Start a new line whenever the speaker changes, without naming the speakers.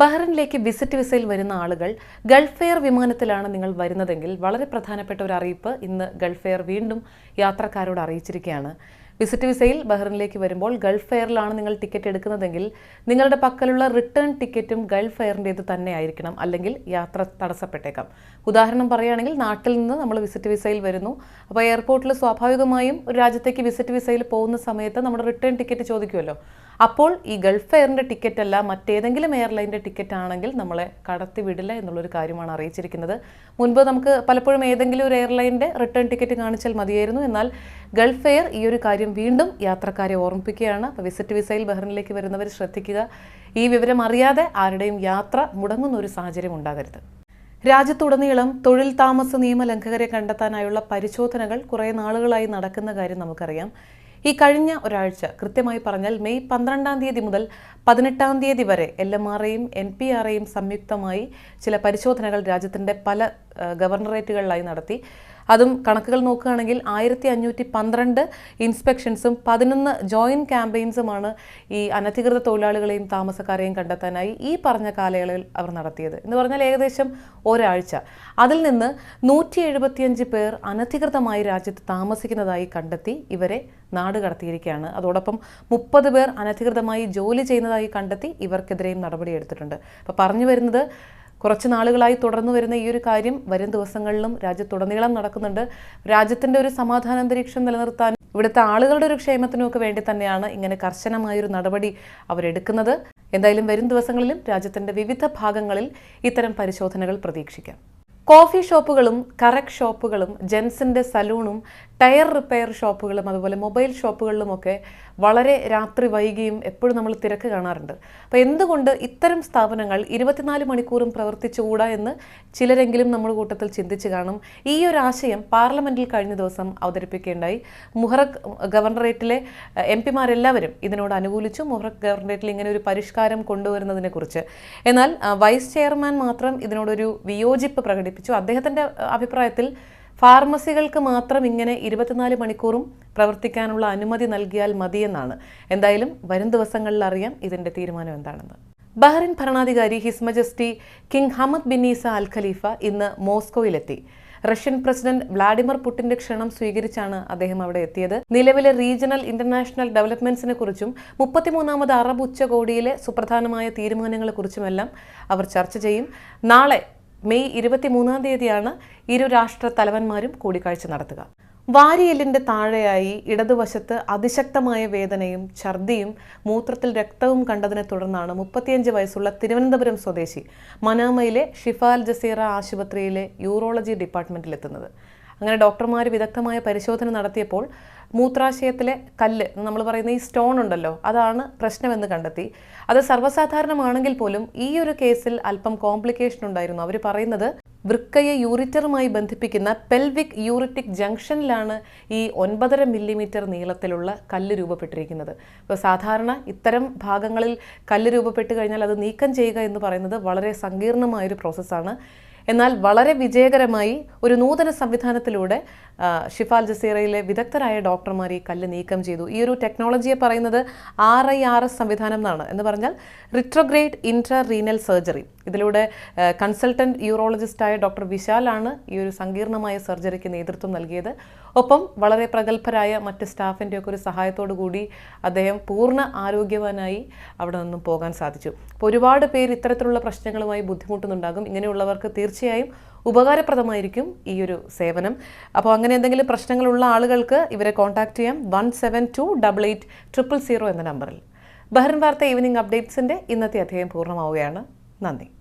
ബഹ്റിനിലേക്ക് visit വിസയിൽ വരുന്ന ആളുകൾ ഗൾഫ് എയർ വിമാനത്തിലാണ് നിങ്ങൾ വരുന്നതെങ്കിൽ വളരെ പ്രധാനപ്പെട്ട ഒരു അറിയിപ്പ് ഇന്ന് ഗൾഫ് എയർ വീണ്ടും യാത്രക്കാരോട് അറിയിച്ചിരിക്കുകയാണ്. വിസിറ്റ് വിസയിൽ ബഹ്റിനിലേക്ക് വരുമ്പോൾ ഗൾഫ് എയറിലാണ് നിങ്ങൾ ടിക്കറ്റ് എടുക്കുന്നതെങ്കിൽ നിങ്ങളുടെ പക്കലുള്ള റിട്ടേൺ ടിക്കറ്റും ഗൾഫ് എയറിന്റേത് തന്നെ ആയിരിക്കണം അല്ലെങ്കിൽ യാത്ര തടസ്സപ്പെട്ടേക്കാം. ഉദാഹരണം പറയുകയാണെങ്കിൽ നാട്ടിൽ നിന്ന് നമ്മൾ വിസിറ്റ് വിസയിൽ വരുന്നു. അപ്പോൾ എയർപോർട്ടിൽ സ്വാഭാവികമായും ഒരു രാജ്യത്തേക്ക് വിസിറ്റ് വിസയിൽ പോകുന്ന സമയത്ത് നമ്മുടെ റിട്ടേൺ ടിക്കറ്റ് ചോദിക്കുമല്ലോ. അപ്പോൾ ഈ ഗൾഫ് എയറിന്റെ ടിക്കറ്റ് അല്ല മറ്റേതെങ്കിലും എയർലൈന്റെ ടിക്കറ്റ് ആണെങ്കിൽ നമ്മളെ കടത്തി വിടില്ല എന്നുള്ളൊരു കാര്യമാണ് അറിയിച്ചിരിക്കുന്നത്. മുൻപ് നമുക്ക് പലപ്പോഴും ഏതെങ്കിലും ഒരു എയർലൈന്റെ റിട്ടേൺ ടിക്കറ്റ് കാണിച്ചാൽ മതിയായിരുന്നു. എന്നാൽ ഗൾഫ് എയർ ഈ ഒരു കാര്യം വീണ്ടും യാത്രക്കാരെ ഓർമ്മിപ്പിക്കുകയാണ്. അപ്പോൾ വിസിറ്റ് വിസയിൽ ബഹ്റിനിലേക്ക് വരുന്നവർ ശ്രദ്ധിക്കുക. ഈ വിവരം അറിയാതെ ആരുടെയും യാത്ര മുടങ്ങുന്ന ഒരു സാഹചര്യം ഉണ്ടാകരുത്. രാജ്യത്തുടനീളം തൊഴിൽ താമസ നിയമ ലംഘകരെ കണ്ടെത്താനായുള്ള പരിശോധനകൾ കുറേ നാളുകളായി നടക്കുന്ന കാര്യം നമുക്കറിയാം. ഈ കഴിഞ്ഞ ഒരാഴ്ച കൃത്യമായി പറഞ്ഞാൽ മെയ് പന്ത്രണ്ടാം തീയതി മുതൽ പതിനെട്ടാം തീയതി വരെ എൽ എം ആറേയും എൻ പി ആറേയും സംയുക്തമായി ചില പരിശോധനകൾ രാജ്യത്തിന്റെ പല ഗവർണറേറ്റുകളിലായി നടത്തി. അതും കണക്കുകൾ നോക്കുകയാണെങ്കിൽ ആയിരത്തി അഞ്ഞൂറ്റി പന്ത്രണ്ട് ഇൻസ്പെക്ഷൻസും പതിനൊന്ന് ജോയിന്റ് ക്യാമ്പയിൻസുമാണ് ഈ അനധികൃത തൊഴിലാളികളെയും താമസക്കാരെയും കണ്ടെത്താനായി ഈ പറഞ്ഞ കാലയളവിൽ അവർ നടത്തിയത്. എന്ന് പറഞ്ഞാൽ ഏകദേശം ഒരാഴ്ച. അതിൽ നിന്ന് നൂറ്റി എഴുപത്തിയഞ്ച് പേർ അനധികൃതമായി രാജ്യത്ത് താമസിക്കുന്നതായി കണ്ടെത്തി ഇവരെ നാട് കടത്തിയിരിക്കുകയാണ്. അതോടൊപ്പം മുപ്പത് പേർ അനധികൃതമായി ജോലി ചെയ്യുന്നതായി കണ്ടെത്തി ഇവർക്കെതിരെയും നടപടിയെടുത്തിട്ടുണ്ട്. അപ്പോൾ പറഞ്ഞു വരുന്നത് കുറച്ച് നാളുകളായി തുടർന്നു വരുന്ന ഈ ഒരു കാര്യം വരും ദിവസങ്ങളിലും രാജ്യത്തുടനീളം നടക്കുന്നുണ്ട്. രാജ്യത്തിന്റെ ഒരു സമാധാന അന്തരീക്ഷം നിലനിർത്താൻ ഇവിടുത്തെ ആളുകളുടെ ഒരു ക്ഷേമത്തിനുമൊക്കെ വേണ്ടി തന്നെയാണ് ഇങ്ങനെ കർശനമായൊരു നടപടി അവരെടുക്കുന്നത്. എന്തായാലും വരും ദിവസങ്ങളിലും രാജ്യത്തിന്റെ വിവിധ ഭാഗങ്ങളിൽ ഇത്തരം പരിശോധനകൾ പ്രതീക്ഷിക്കാം. കോഫി ഷോപ്പുകളും കറക് ഷോപ്പുകളും ജെൻസിന്റെ സലൂണും ടയർ റിപ്പയർ ഷോപ്പുകളും അതുപോലെ മൊബൈൽ ഷോപ്പുകളിലുമൊക്കെ വളരെ രാത്രി വൈകിയും എപ്പോഴും നമ്മൾ തിരക്ക് കാണാറുണ്ട്. അപ്പോൾ എന്തുകൊണ്ട് ഇത്തരം സ്ഥാപനങ്ങൾ ഇരുപത്തിനാല് മണിക്കൂറും പ്രവർത്തിച്ചുകൂടാ എന്ന് ചിലരെങ്കിലും നമ്മുടെ കൂട്ടത്തിൽ ചിന്തിച്ച് കാണും. ഈ ഒരു ആശയം പാർലമെന്റിൽ കഴിഞ്ഞ ദിവസം അവതരിപ്പിക്കുകയുണ്ടായി. മുഹറക് ഗവർണറേറ്റിലെ എം പിമാരെല്ലാവരും ഇതിനോട് അനുകൂലിച്ചു. മുഹറക് ഗവർണറേറ്റിൽ ഇങ്ങനെ ഒരു പരിഷ്കാരം കൊണ്ടുവരുന്നതിനെക്കുറിച്ച് എന്നാൽ വൈസ് ചെയർമാൻ മാത്രം ഇതിനോടൊരു വിയോജിപ്പ് പ്രകടിപ്പിച്ചു. അദ്ദേഹത്തിന്റെ അഭിപ്രായത്തിൽ ഫാർമസികൾക്ക് മാത്രം ഇങ്ങനെ ഇരുപത്തിനാല് മണിക്കൂറും പ്രവർത്തിക്കാനുള്ള അനുമതി നൽകിയാൽ മതിയെന്നാണ്. എന്തായാലും വരും ദിവസങ്ങളിൽ അറിയാം ഇതിന്റെ തീരുമാനം എന്താണെന്ന്. ബഹ്റിൻ ഭരണാധികാരി his majesty king Hamad bin Isa Al Khalifa ഇന്ന് മോസ്കോയിലെത്തി. റഷ്യൻ പ്രസിഡന്റ് വ്ളാഡിമിർ പുടിന്റെ ക്ഷണം സ്വീകരിച്ചാണ് അദ്ദേഹം അവിടെ എത്തിയത്. നിലവിലെ റീജിയണൽ ഇന്റർനാഷണൽ ഡെവലപ്മെന്റ്സിനെ കുറിച്ചും മുപ്പത്തിമൂന്നാമത് അറബ് ഉച്ചകോടിയിലെ സുപ്രധാനമായ തീരുമാനങ്ങളെക്കുറിച്ചുമെല്ലാം അവർ ചർച്ച ചെയ്യും. നാളെ മെയ് ഇരുപത്തിമൂന്നാം തീയതിയാണ് ഇരു രാഷ്ട്ര തലവന്മാരും കൂടിക്കാഴ്ച നടത്തുക. വാരിയെല്ലിന്റെ താഴെയായി ഇടതുവശത്ത് അതിശക്തമായ വേദനയും ഛർദിയും മൂത്രത്തിൽ രക്തവും കണ്ടതിനെ തുടർന്നാണ് മുപ്പത്തിയഞ്ച് വയസ്സുള്ള തിരുവനന്തപുരം സ്വദേശി മനാമയിലെ ഷിഫാൽ ജസീറ ആശുപത്രിയിലെ യൂറോളജി ഡിപ്പാർട്ട്മെന്റിലെത്തുന്നത്. അങ്ങനെ ഡോക്ടർമാർ വിദഗ്ധമായ പരിശോധന നടത്തിയപ്പോൾ മൂത്രാശയത്തിലെ കല്ല് നമ്മൾ പറയുന്ന ഈ സ്റ്റോൺ ഉണ്ടല്ലോ അതാണ് പ്രശ്നമെന്ന് കണ്ടെത്തി. അത് സർവസാധാരണമാണെങ്കിൽ പോലും ഈ ഒരു കേസിൽ അല്പം കോംപ്ലിക്കേഷൻ ഉണ്ടായിരുന്നു. അവർ പറയുന്നത് വൃക്കയെ യൂറിറ്ററുമായി ബന്ധിപ്പിക്കുന്ന പെൽവിക് യൂറിറ്റിക് ജംഗ്ഷനിലാണ് ഈ ഒൻപതര മില്ലിമീറ്റർ നീളത്തിലുള്ള കല്ല് രൂപപ്പെട്ടിരിക്കുന്നത്. ഇപ്പോൾ സാധാരണ ഇത്തരം ഭാഗങ്ങളിൽ കല്ല് രൂപപ്പെട്ട് കഴിഞ്ഞാൽ അത് നീക്കം ചെയ്യുക എന്ന് പറയുന്നത് വളരെ സങ്കീർണമായൊരു പ്രോസസ്സാണ് എന്നാൽ വളരെ വിജയകരമായി ഒരു നൂതന സംവിധാനത്തിലൂടെ ഷിഫാൽ ജസീറയിലെ വിദഗ്ധരായ ഡോക്ടർമാർ ഈ കല്ല് നീക്കം ചെയ്തു. ഈ ഒരു ടെക്നോളജിയെ പറയുന്നത് ആർ ഐ ആർ എസ് സംവിധാനം എന്നാണ്. എന്ന് പറഞ്ഞാൽ റിട്രോഗ്രേഡ് ഇൻട്രാ റീനൽ സർജറി ഇതിലൂടെ കൺസൾട്ടന്റ് യൂറോളജിസ്റ്റായ ഡോക്ടർ വിശാലാണ് ഈ ഒരു സങ്കീർണമായ സർജറിക്ക് നേതൃത്വം നൽകിയത്. ഒപ്പം വളരെ പ്രഗത്ഭരായ മറ്റ് സ്റ്റാഫിന്റെ ഒക്കെ ഒരു സഹായത്തോടു കൂടി അദ്ദേഹം പൂർണ ആരോഗ്യവാനായി അവിടെ നിന്നും പോകാൻ സാധിച്ചു. അപ്പോൾ ഒരുപാട് പേര് ഇത്തരത്തിലുള്ള പ്രശ്നങ്ങളുമായി ബുദ്ധിമുട്ടുന്നുണ്ടാകും. ഇങ്ങനെയുള്ളവർക്ക് തീർച്ചയായും ഉപകാരപ്രദമായിരിക്കും ഈ ഒരു സേവനം. അപ്പോൾ അങ്ങനെ എന്തെങ്കിലും പ്രശ്നങ്ങളുള്ള ആളുകൾക്ക് ഇവരെ കോൺടാക്ട് ചെയ്യാം. One seven two double eight triple zero എന്ന നമ്പറിൽ. ബഹ്റിൻ വാർത്ത ഈവനിങ് അപ്ഡേറ്റ്സിന്റെ ഇന്നത്തെ അധ്യായം പൂർണമാവുകയാണ്. നന്ദി.